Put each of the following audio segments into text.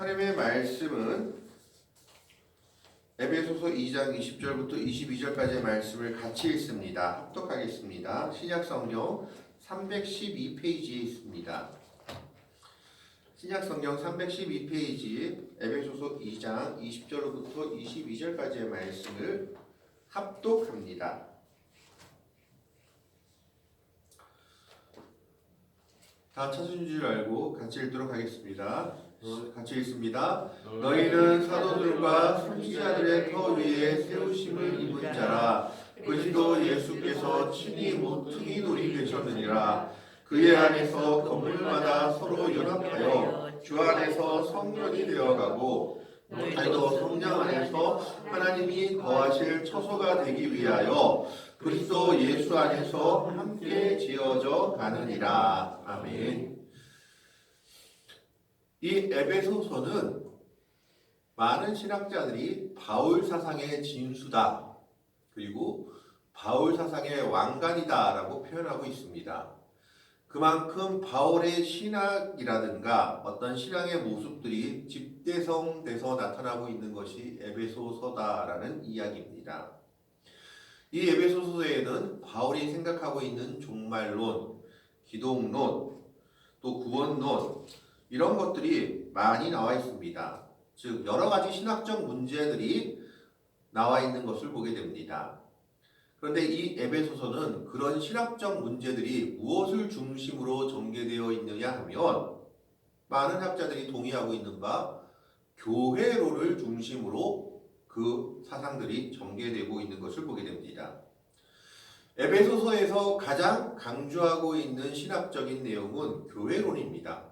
하나님의 말씀은 에베소서 2장 20절부터 22절까지의 말씀을 같이 읽습니다. 합독하겠습니다. 신약 성경 312페이지에 있습니다. 신약 성경 312페이지 에베소서 2장 20절부터 22절까지의 말씀을 합독합니다. 다 찾은 줄 알고 같이 읽도록 하겠습니다. 어, 같이 읽습니다. 너희는 사도들과 선지자들의 터 위에 세우심을 입은 자라 그리스도 예수께서 친히 모퉁이 돌이 되셨느니라 그의 안에서 건물마다 서로 연합하여 주 안에서 성전이 되어가고 너희도 성령 안에서 하나님이 거하실 처소가 되기 위하여 그리스도 예수 안에서 함께 지어져 가느니라 아멘. 이 에베소서는 많은 신학자들이 바울 사상의 진수다. 그리고 바울 사상의 왕관이다라고 표현하고 있습니다. 그만큼 바울의 신학이라든가 어떤 신앙의 모습들이 집대성돼서 나타나고 있는 것이 에베소서다라는 이야기입니다. 이 에베소서에는 바울이 생각하고 있는 종말론, 기독론, 또 구원론 이런 것들이 많이 나와 있습니다. 즉 여러 가지 신학적 문제들이 나와 있는 것을 보게 됩니다. 그런데 이 에베소서는 그런 신학적 문제들이 무엇을 중심으로 전개되어 있느냐 하면 많은 학자들이 동의하고 있는 바 교회로를 중심으로 그 사상들이 전개되고 있는 것을 보게 됩니다. 에베소서에서 가장 강조하고 있는 신학적인 내용은 교회론입니다.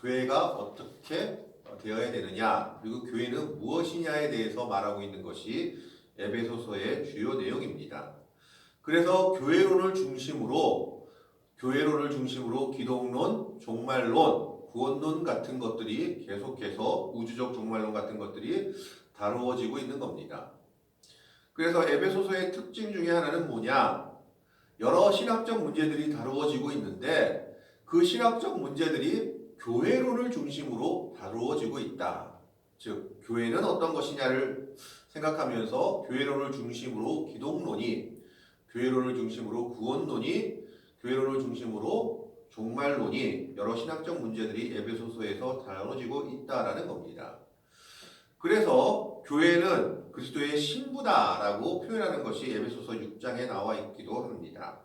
교회가 어떻게 되어야 되느냐, 그리고 교회는 무엇이냐에 대해서 말하고 있는 것이 에베소서의 주요 내용입니다. 그래서 교회론을 중심으로 교회론을 중심으로 기독론, 종말론, 구원론 같은 것들이 계속해서 우주적 종말론 같은 것들이 다루어지고 있는 겁니다. 그래서 에베소서의 특징 중에 하나는 뭐냐? 여러 신학적 문제들이 다루어지고 있는데 그 신학적 문제들이 교회론을 중심으로 다루어지고 있다. 즉 교회는 어떤 것이냐를 생각하면서 교회론을 중심으로 기독론이 교회론을 중심으로 구원론이 교회론을 중심으로 종말론이 여러 신학적 문제들이 에베소서에서 다뤄지고 있다라는 겁니다. 그래서 교회는 그리스도의 신부다라고 표현하는 것이 에베소서 6장에 나와 있기도 합니다.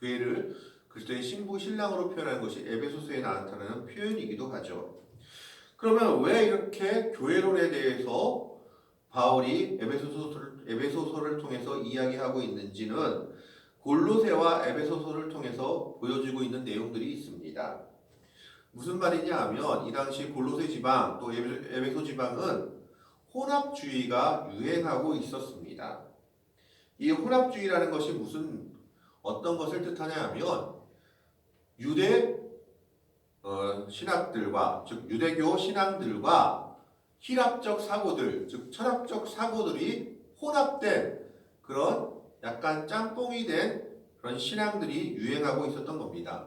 교회를 그리스도의 신부 신랑으로 표현하는 것이 에베소서에 나타나는 표현이기도 하죠. 그러면 왜 이렇게 교회론에 대해서 바울이 에베소서를, 에베소서를 통해서 이야기하고 있는지는 골로새와 에베소서를 통해서 보여지고 있는 내용들이 있습니다. 무슨 말이냐 하면 이 당시 골로새 지방 또 에베소 지방은 혼합주의가 유행하고 있었습니다. 이 혼합주의라는 것이 무슨 어떤 것을 뜻하냐 하면 유대 어, 신학들과 즉 유대교 신앙들과 희랍적 사고들 즉 철학적 사고들이 혼합된 그런 약간 짬뽕이 된 그런 신앙들이 유행하고 있었던 겁니다.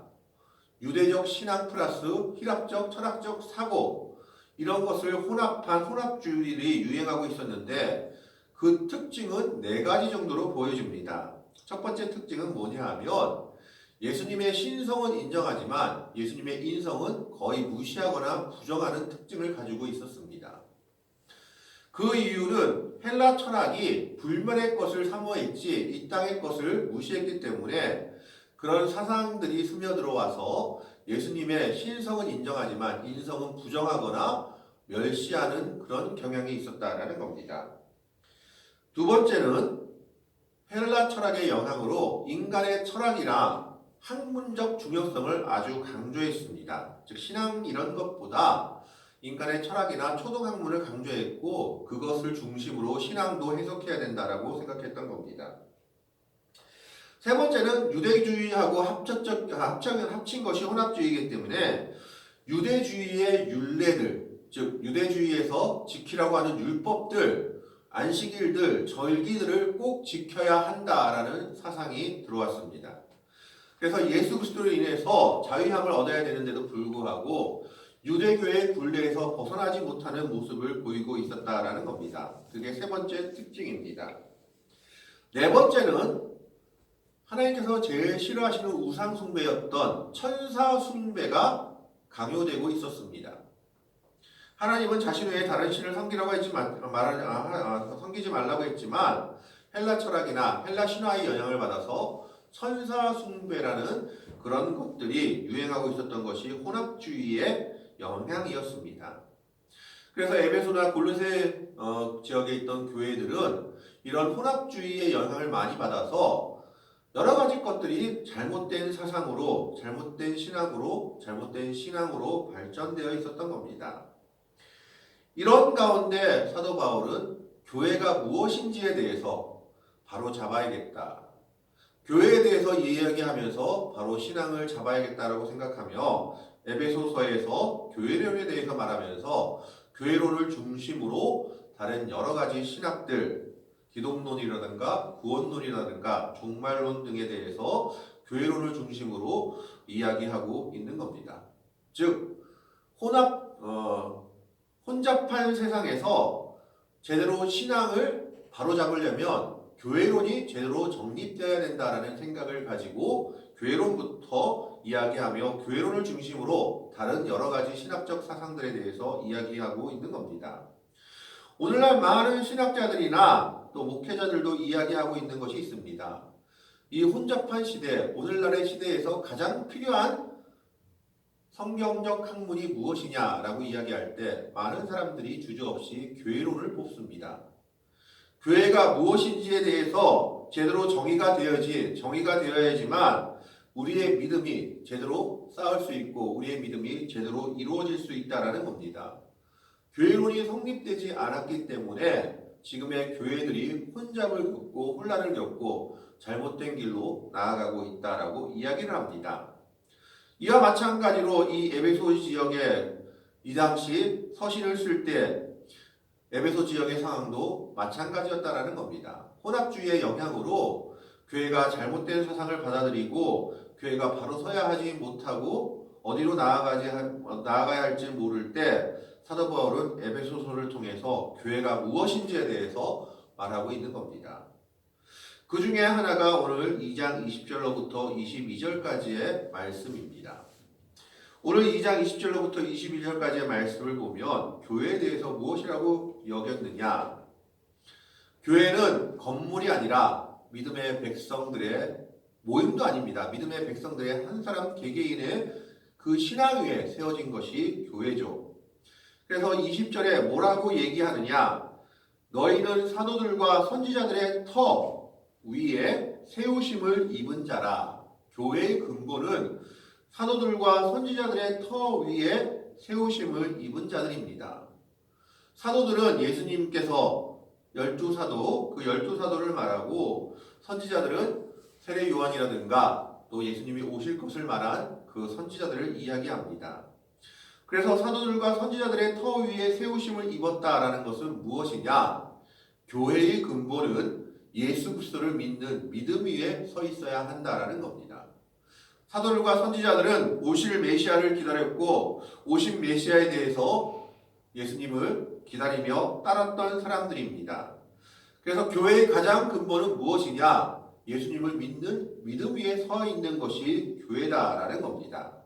유대적 신앙 플러스 희랍적 철학적 사고 이런 것을 혼합한 혼합주의들이 유행하고 있었는데 그 특징은 네 가지 정도로 보여집니다. 첫 번째 특징은 뭐냐 하면 예수님의 신성은 인정하지만 예수님의 인성은 거의 무시하거나 부정하는 특징을 가지고 있었습니다. 그 이유는 헬라 철학이 불멸의 것을 사모했지 이 땅의 것을 무시했기 때문에 그런 사상들이 스며들어와서 예수님의 신성은 인정하지만 인성은 부정하거나 멸시하는 그런 경향이 있었다라는 겁니다. 두 번째는 헬라 철학의 영향으로 인간의 철학이나 학문적 중요성을 아주 강조했습니다. 즉 신앙 이런 것보다 인간의 철학이나 초등학문을 강조했고 그것을 중심으로 신앙도 해석해야 된다라고 생각했던 겁니다. 세 번째는 유대주의하고 합쳤적 합친, 합친 것이 혼합주의이기 때문에 유대주의의 율례들 즉 유대주의에서 지키라고 하는 율법들 안식일들 절기들을 꼭 지켜야 한다라는 사상이 들어왔습니다. 그래서 예수 그리스도로 인해서 자유함을 얻어야 되는데도 불구하고 유대교의 굴레에서 벗어나지 못하는 모습을 보이고 있었다라는 겁니다. 그게 세 번째 특징입니다. 네 번째는 하나님께서 제일 싫어하시는 우상 숭배였던 천사 숭배가 강요되고 있었습니다. 하나님은 자신 외에 다른 신을 섬기라고 했지만 말하지 아, 아, 섬기지 말라고 했지만 헬라 철학이나 헬라 신화의 영향을 받아서 천사 숭배라는 그런 것들이 유행하고 있었던 것이 혼합주의의 영향이었습니다. 그래서 에베소나 골로새 어, 지역에 있던 교회들은 이런 혼합주의의 영향을 많이 받아서 여러 가지 것들이 잘못된 사상으로, 잘못된 신학으로, 잘못된 신앙으로 발전되어 있었던 겁니다. 이런 가운데 사도 바울은 교회가 무엇인지에 대해서 바로 잡아야겠다. 교회에 대해서 이야기하면서 바로 신앙을 잡아야겠다라고 생각하며 에베소서에서 교회론에 대해서 말하면서 교회론을 중심으로 다른 여러 가지 신학들, 기독론이라든가 구원론이라든가 종말론 등에 대해서 교회론을 중심으로 이야기하고 있는 겁니다. 즉 혼합 어, 혼잡한 세상에서 제대로 신앙을 바로잡으려면 교회론이 제대로 정립되어야 된다라는 생각을 가지고 교회론부터 이야기하며 교회론을 중심으로 다른 여러 가지 신학적 사상들에 대해서 이야기하고 있는 겁니다. 오늘날 많은 신학자들이나 또 목회자들도 이야기하고 있는 것이 있습니다. 이 혼잡한 시대, 오늘날의 시대에서 가장 필요한 성경적 학문이 무엇이냐라고 이야기할 때 많은 사람들이 주저없이 교회론을 뽑습니다. 교회가 무엇인지에 대해서 제대로 정의가 되어야지 정의가 되어야지만 우리의 믿음이 제대로 쌓을 수 있고 우리의 믿음이 제대로 이루어질 수 있다라는 겁니다. 교회론이 성립되지 않았기 때문에 지금의 교회들이 혼잡을 겪고 혼란을 겪고 잘못된 길로 나아가고 있다라고 이야기를 합니다. 이와 마찬가지로 이 에베소 지역에 이 당시 서신을 쓸때 에베소 지역의 상황도 마찬가지였다라는 겁니다. 혼합주의의 영향으로 교회가 잘못된 사상을 받아들이고 교회가 바로 서야 하지 못하고 어디로 나아가지 나아가야 할지 모를 때 사도 바울은 에베소서를 통해서 교회가 무엇인지에 대해서 말하고 있는 겁니다. 그 중에 하나가 오늘 2장 20절로부터 22절까지의 말씀입니다. 오늘 2장 20절로부터 22절까지의 말씀을 보면 교회에 대해서 무엇이라고 여겼느냐? 교회는 건물이 아니라 믿음의 백성들의 모임도 아닙니다. 믿음의 백성들의 한 사람 개개인의 그 신앙 위에 세워진 것이 교회죠. 그래서 20절에 뭐라고 얘기하느냐? 너희는 사도들과 선지자들의 터 위에 세우심을 입은 자라. 교회의 근본은 사도들과 선지자들의 터 위에 세우심을 입은 자들입니다. 사도들은 예수님께서 열두 사도, 그 열두 사도를 말하고 선지자들은 세례 요한이라든가 또 예수님이 오실 것을 말한 그 선지자들을 이야기합니다. 그래서 사도들과 선지자들의 터 위에 세우심을 입었다라는 것은 무엇이냐? 교회의 근본은 예수 그리스도를 믿는 믿음 위에 서 있어야 한다라는 겁니다. 사도들과 선지자들은 오실 메시아를 기다렸고 오신 메시아에 대해서 예수님을 기다리며 따랐던 사람들입니다. 그래서 교회의 가장 근본은 무엇이냐? 예수님을 믿는 믿음 위에 서 있는 것이 교회다라는 겁니다.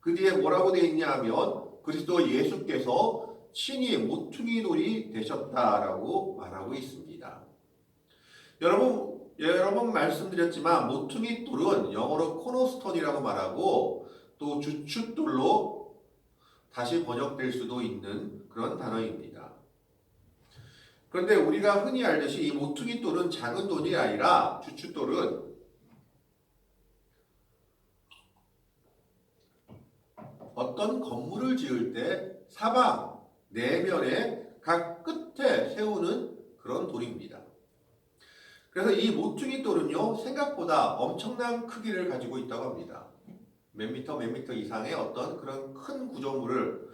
그 뒤에 뭐라고 되어 있냐 하면 그리스도 예수께서 친히 모퉁이 돌이 되셨다라고 말하고 있습니다. 여러분 여러 번 말씀드렸지만 모퉁이 돌은 영어로 코너스톤이라고 말하고 또 주춧돌로 다시 번역될 수도 있는 그런 단어입니다. 그런데 우리가 흔히 알듯이 이 모퉁이 돌은 작은 돌이 아니라 주춧돌은 어떤 건물을 지을 때 사방 내면의 각 끝에 세우는 그런 돌입니다. 그래서 이 모퉁이 돌은요 생각보다 엄청난 크기를 가지고 있다고 합니다. 몇 미터 몇 미터 이상의 어떤 그런 큰 구조물을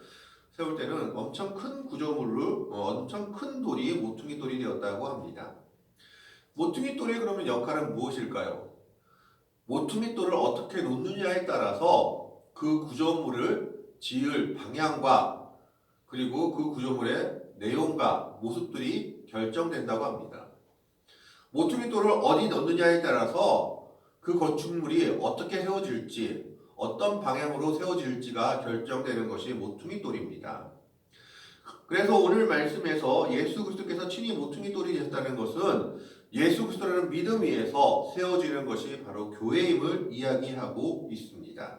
세울 때는 엄청 큰 구조물로 어, 엄청 큰 돌이 모퉁이 돌이 되었다고 합니다. 모퉁이 돌의 그러면 역할은 무엇일까요? 모퉁이 돌을 어떻게 놓느냐에 따라서 그 구조물을 지을 방향과 그리고 그 구조물의 내용과 모습들이 결정된다고 합니다. 모퉁이 돌을 어디 넣느냐에 따라서 그 건축물이 어떻게 세워질지 어떤 방향으로 세워질지가 결정되는 것이 모퉁이 돌입니다. 그래서 오늘 말씀에서 예수 그리스도께서 친히 모퉁이 돌이 되셨다는 것은 예수 그리스도라는 믿음 위에서 세워지는 것이 바로 교회임을 이야기하고 있습니다.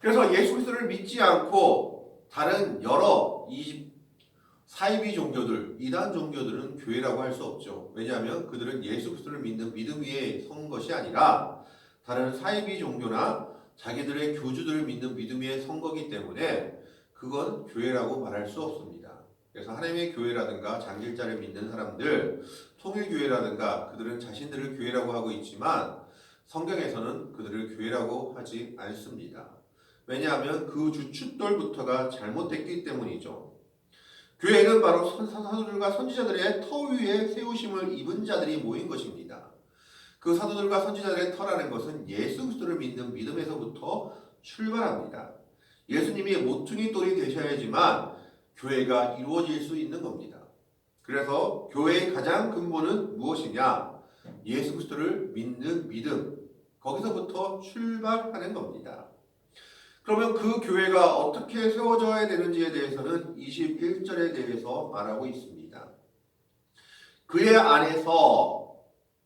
그래서 예수 그리스도를 믿지 않고 다른 여러 이 사이비 종교들, 이단 종교들은 교회라고 할 수 없죠. 왜냐하면 그들은 예수 그리스도를 믿는 믿음 위에 선 것이 아니라 다른 사이비 종교나 자기들의 교주들을 믿는 믿음 위에 선 거기 때문에 그건 교회라고 말할 수 없습니다. 그래서 하나님의 교회라든가 장길자를 믿는 사람들, 통일교회라든가 그들은 자신들을 교회라고 하고 있지만 성경에서는 그들을 교회라고 하지 않습니다. 왜냐하면 그 주춧돌부터가 잘못됐기 때문이죠. 교회는 바로 선- 사도들과 선지자들의 터 위에 세우심을 입은 자들이 모인 것입니다. 그 사도들과 선지자들의 터라는 것은 예수 그리스도를 믿는 믿음에서부터 출발합니다. 예수님이 모퉁이 돌이 되셔야지만 교회가 이루어질 수 있는 겁니다. 그래서 교회의 가장 근본은 무엇이냐? 예수 그리스도를 믿는 믿음. 거기서부터 출발하는 겁니다. 그러면 그 교회가 어떻게 세워져야 되는지에 대해서는 21절에 대해서 말하고 있습니다. 그의 안에서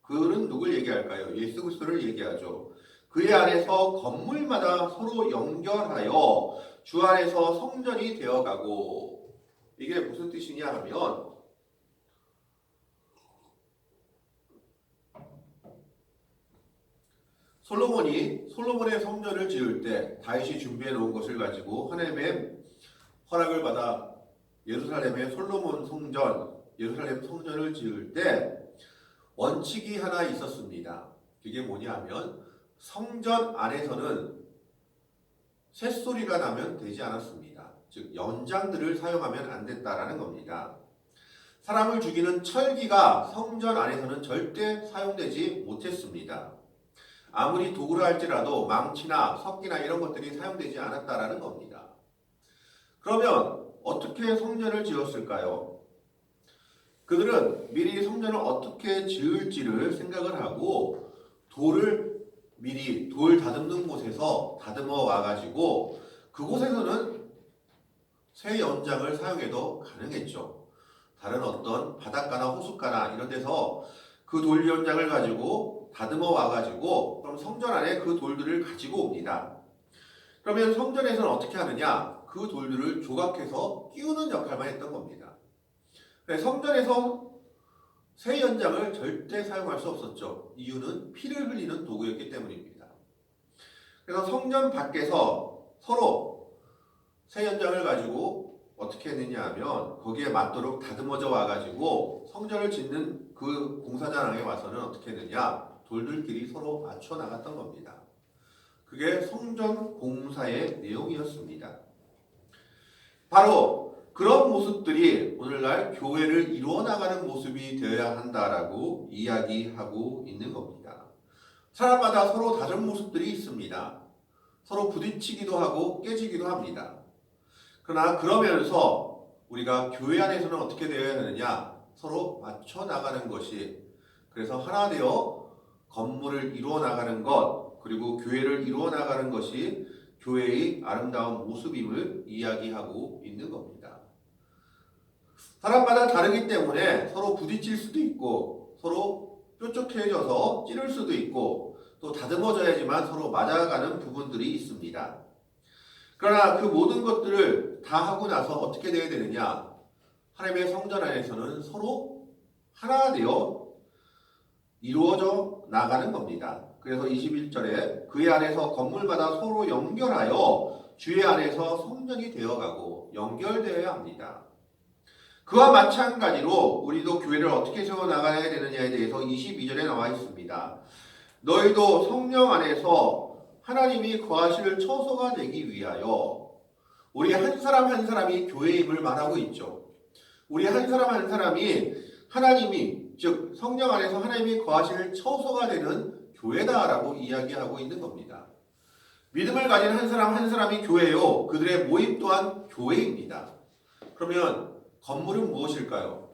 그는 누굴 얘기할까요? 예수 그리스도를 얘기하죠. 그의 안에서 건물마다 서로 연결하여 주 안에서 성전이 되어가고 이게 무슨 뜻이냐 하면 솔로몬이 솔로몬의 성전을 지을 때 다윗이 준비해 놓은 것을 가지고 하나님의 허락을 받아 예루살렘의 솔로몬 성전, 예루살렘 성전을 지을 때 원칙이 하나 있었습니다. 그게 뭐냐면 성전 안에서는 새소리가 나면 되지 않았습니다. 즉 연장들을 사용하면 안 됐다라는 겁니다. 사람을 죽이는 철기가 성전 안에서는 절대 사용되지 못했습니다. 아무리 도구라 할지라도 망치나 석기나 이런 것들이 사용되지 않았다라는 겁니다. 그러면 어떻게 성전을 지었을까요? 그들은 미리 성전을 어떻게 지을지를 생각을 하고 돌을 미리 돌 다듬는 곳에서 다듬어 와가지고 그곳에서는 새 연장을 사용해도 가능했죠. 다른 어떤 바닷가나 호숫가나 이런 데서 그 돌 연장을 가지고 다듬어 와가지고 그럼 성전 안에 그 돌들을 가지고 옵니다. 그러면 성전에서는 어떻게 하느냐? 그 돌들을 조각해서 끼우는 역할만 했던 겁니다. 네, 성전에서 새 연장을 절대 사용할 수 없었죠. 이유는 피를 흘리는 도구였기 때문입니다. 그래서 성전 밖에서 서로 새 연장을 가지고 어떻게 했느냐 하면 거기에 맞도록 다듬어져 와가지고 성전을 짓는 그 공사장에 와서는 어떻게 했느냐 돌들끼리 서로 맞춰 나갔던 겁니다. 그게 성전 공사의 내용이었습니다. 바로 그런 모습들이 오늘날 교회를 이루어 나가는 모습이 되어야 한다라고 이야기하고 있는 겁니다. 사람마다 서로 다른 모습들이 있습니다. 서로 부딪히기도 하고 깨지기도 합니다. 그러나 그러면서 우리가 교회 안에서는 어떻게 되어야 하느냐? 서로 맞춰 나가는 것이 그래서 하나 되어 건물을 이루어 나가는 것 그리고 교회를 이루어 나가는 것이 교회의 아름다운 모습임을 이야기하고 있는 겁니다. 사람마다 다르기 때문에 서로 부딪힐 수도 있고 서로 뾰족해져서 찌를 수도 있고 또 다듬어져야지만 서로 맞아가는 부분들이 있습니다. 그러나 그 모든 것들을 다 하고 나서 어떻게 되어야 되느냐? 하나님의 성전 안에서는 서로 하나 되어 이루어져 나가는 겁니다. 그래서 21절에 그의 안에서 건물마다 서로 연결하여 주의 안에서 성전이 되어가고 연결되어야 합니다. 그와 마찬가지로 우리도 교회를 어떻게 세워 나가야 되느냐에 대해서 22절에 나와 있습니다. 너희도 성령 안에서 하나님이 거하실 처소가 되기 위하여 우리 한 사람 한 사람이 교회임을 말하고 있죠. 우리 한 사람 한 사람이 하나님이 즉 성령 안에서 하나님이 거하실 처소가 되는 교회다라고 이야기하고 있는 겁니다. 믿음을 가진 한 사람 한 사람이 교회요. 그들의 모임 또한 교회입니다. 그러면 건물은 무엇일까요?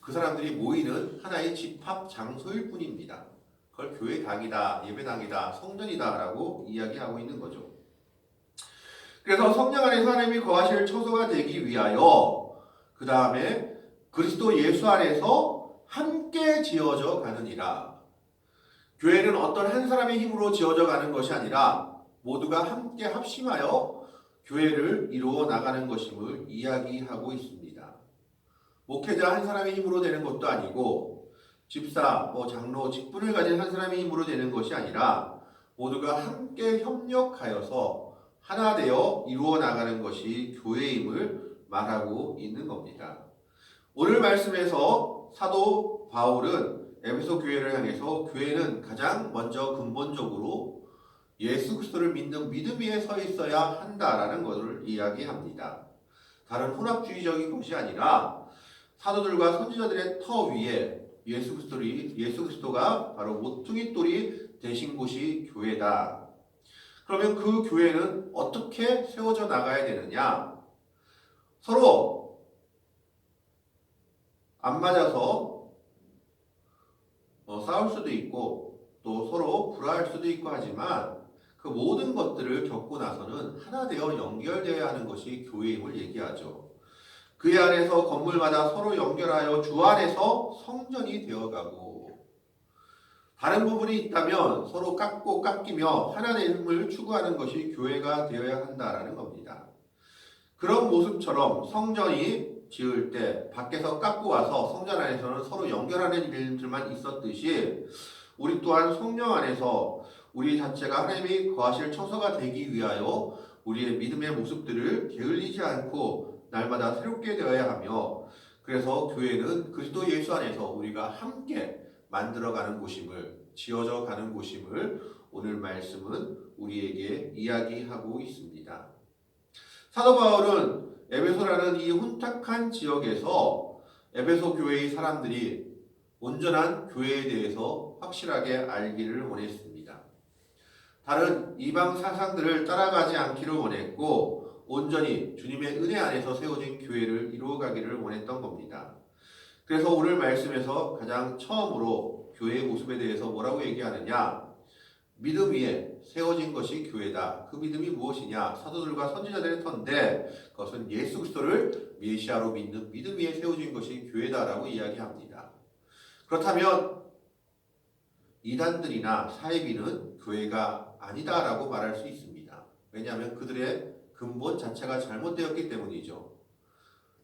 그 사람들이 모이는 하나의 집합 장소일 뿐입니다. 그걸 교회당이다, 예배당이다, 성전이다라고 이야기하고 있는 거죠. 그래서 성령 안에 하나님이 거하실 처소가 되기 위하여 그 다음에 그리스도 예수 안에서 함께 지어져 가느니라. 교회는 어떤 한 사람의 힘으로 지어져 가는 것이 아니라 모두가 함께 합심하여 교회를 이루어 나가는 것임을 이야기하고 있습니다. 목회자 한 사람의 힘으로 되는 것도 아니고 집사, 뭐 장로, 직분을 가진 한 사람의 힘으로 되는 것이 아니라 모두가 함께 협력하여서 하나 되어 이루어 나가는 것이 교회임을 말하고 있는 겁니다. 오늘 말씀에서 사도 바울은 에베소 교회를 향해서 교회는 가장 먼저 근본적으로 예수 그리스도를 믿는 믿음 위에 서 있어야 한다라는 것을 이야기합니다. 다른 혼합주의적인 것이 아니라 사도들과 선지자들의 터 위에 예수 그리스도를 예수 그리스도가 바로 모퉁이 돌이 되신 곳이 교회다. 그러면 그 교회는 어떻게 세워져 나가야 되느냐? 서로 안 맞아서 어, 싸울 수도 있고 또 서로 불화할 수도 있고 하지만 그 모든 것들을 겪고 나서는 하나 되어 연결되어야 하는 것이 교회임을 얘기하죠. 그 안에서 건물마다 서로 연결하여 주 안에서 성전이 되어가고 다른 부분이 있다면 서로 깎고 깎이며 하나님을 추구하는 것이 교회가 되어야 한다라는 겁니다. 그런 모습처럼 성전이 지을 때 밖에서 깎고 와서 성전 안에서는 서로 연결하는 일들만 있었듯이 우리 또한 성령 안에서 우리 자체가 하나님이 거하실 처소가 되기 위하여 우리의 믿음의 모습들을 게을리지 않고 날마다 새롭게 되어야 하며 그래서 교회는 그리스도 예수 안에서 우리가 함께 만들어가는 곳임을 지어져 가는 곳임을 오늘 말씀은 우리에게 이야기하고 있습니다. 사도 바울은 에베소라는 이 혼탁한 지역에서 에베소 교회의 사람들이 온전한 교회에 대해서 확실하게 알기를 원했습니다. 다른 이방 사상들을 따라가지 않기를 원했고 온전히 주님의 은혜 안에서 세워진 교회를 이루어가기를 원했던 겁니다. 그래서 오늘 말씀에서 가장 처음으로 교회의 모습에 대해서 뭐라고 얘기하느냐? 믿음 위에 세워진 것이 교회다. 그 믿음이 무엇이냐? 사도들과 선지자들의 터인데 그것은 예수 그리스도를 메시아로 믿는 믿음 위에 세워진 것이 교회다라고 이야기합니다. 그렇다면 이단들이나 사이비는 교회가 아니다라고 말할 수 있습니다. 왜냐하면 그들의 근본 자체가 잘못되었기 때문이죠.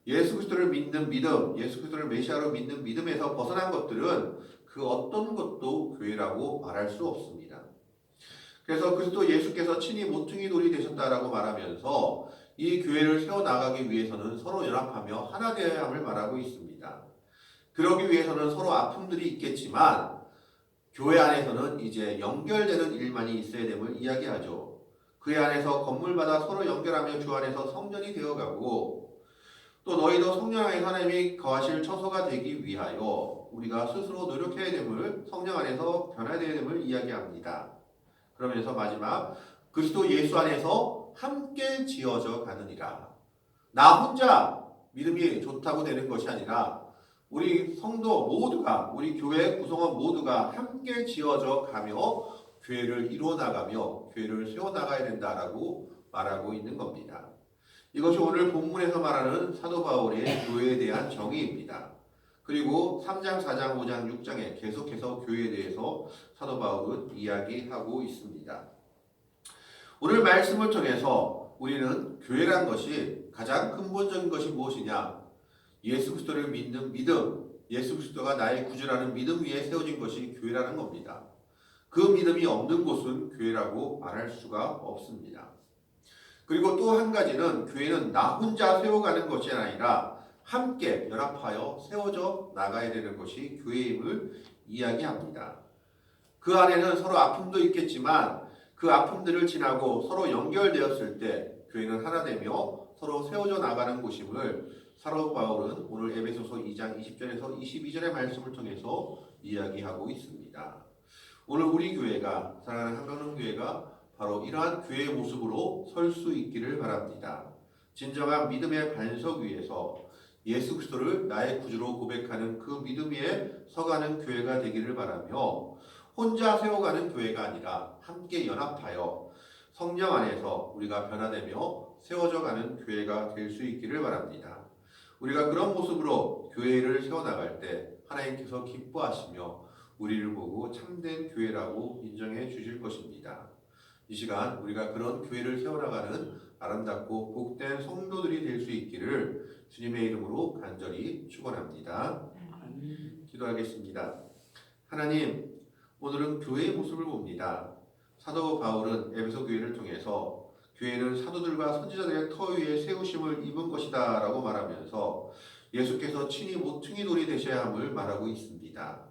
예수 그리스도를 믿는 믿음, 예수 그리스도를 메시아로 믿는 믿음에서 벗어난 것들은 그 어떤 것도 교회라고 말할 수 없습니다. 그래서 그리스도 예수께서 친히 모퉁이 돌이 되셨다라고 말하면서 이 교회를 세워 나가기 위해서는 서로 연합하며 하나 되어야 함을 말하고 있습니다. 그러기 위해서는 서로 아픔들이 있겠지만 교회 안에서는 이제 연결되는 일만이 있어야 됨을 이야기하죠. 그 안에서 건물마다 서로 연결하며 주 안에서 성전이 되어가고 또 너희도 성령 안에 하나님이 거하실 처소가 되기 위하여 우리가 스스로 노력해야 됨을 성령 안에서 변화되어야 됨을 이야기합니다. 그러면서 마지막 그리스도 예수 안에서 함께 지어져 가느니라. 나 혼자 믿음이 좋다고 되는 것이 아니라 우리 성도 모두가 우리 교회 구성원 모두가 함께 지어져 가며 교회를 이루어 나가며 교회를 세워 나가야 된다라고 말하고 있는 겁니다. 이것이 오늘 본문에서 말하는 사도 바울의 교회에 대한 정의입니다. 그리고 3장, 4장, 5장, 6장에 계속해서 교회에 대해서 사도 바울은 이야기하고 있습니다. 오늘 말씀을 통해서 우리는 교회란 것이 가장 근본적인 것이 무엇이냐? 예수 그리스도를 믿는 믿음, 예수 그리스도가 나의 구주라는 믿음 위에 세워진 것이 교회라는 겁니다. 그 믿음이 없는 곳은 교회라고 말할 수가 없습니다. 그리고 또 한 가지는 교회는 나 혼자 세워가는 것이 아니라 함께 연합하여 세워져 나가야 되는 것이 교회임을 이야기합니다. 그 안에는 서로 아픔도 있겠지만 그 아픔들을 지나고 서로 연결되었을 때 교회는 하나 되며 서로 세워져 나가는 곳임을 사도 바울은 오늘 에베소서 2장 20절에서 22절의 말씀을 통해서 이야기하고 있습니다. 오늘 우리 교회가 사랑하는 한강릉 교회가 바로 이러한 교회의 모습으로 설 수 있기를 바랍니다. 진정한 믿음의 반석 위에서 예수 그리스도를 나의 구주로 고백하는 그 믿음 위에 서가는 교회가 되기를 바라며 혼자 세워가는 교회가 아니라 함께 연합하여 성령 안에서 우리가 변화되며 세워져 가는 교회가 될 수 있기를 바랍니다. 우리가 그런 모습으로 교회를 세워나갈 때 하나님께서 기뻐하시며 우리를 보고 참된 교회라고 인정해 주실 것입니다. 이 시간 우리가 그런 교회를 세워나가는 아름답고 복된 성도들이 될 수 있기를 주님의 이름으로 간절히 축원합니다. 기도하겠습니다. 하나님, 오늘은 교회의 모습을 봅니다. 사도 바울은 에베소 교회를 통해서 교회는 사도들과 선지자들의 터 위에 세우심을 입은 것이다라고 말하면서 예수께서 친히 모퉁이 돌이 되셔야 함을 말하고 있습니다.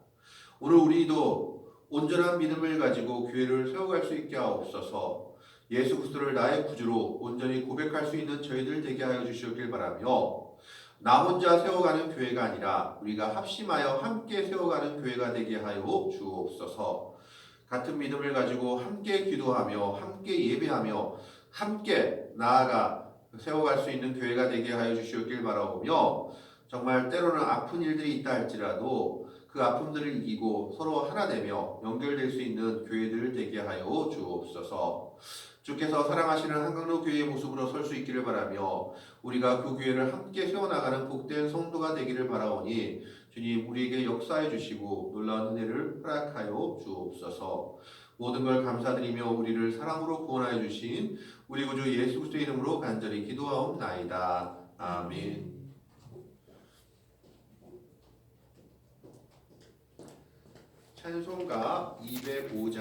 오늘 우리도 온전한 믿음을 가지고 교회를 세워갈 수 있게 하옵소서. 예수 그리스도를 나의 구주로 온전히 고백할 수 있는 저희들 되게 하여 주시길 바라며 나 혼자 세워가는 교회가 아니라 우리가 합심하여 함께 세워가는 교회가 되게 하여 주옵소서. 같은 믿음을 가지고 함께 기도하며 함께 예배하며 함께 나아가 세워갈 수 있는 교회가 되게 하여 주시길 바라오며 정말 때로는 아픈 일들이 있다 할지라도 그 아픔들을 이기고 서로 하나 되며 연결될 수 있는 교회들 되게 하여 주옵소서. 주께서 사랑하시는 한강로 교회의 모습으로 설 수 있기를 바라며 우리가 그 교회를 함께 세워나가는 복된 성도가 되기를 바라오니 주님 우리에게 역사해 주시고 놀라운 은혜를 허락하여 주옵소서. 모든 걸 감사드리며 우리를 사랑으로 구원하여 주신 우리 구주 예수 그리스도의 이름으로 간절히 기도하옵나이다. 아멘. 찬송가 205장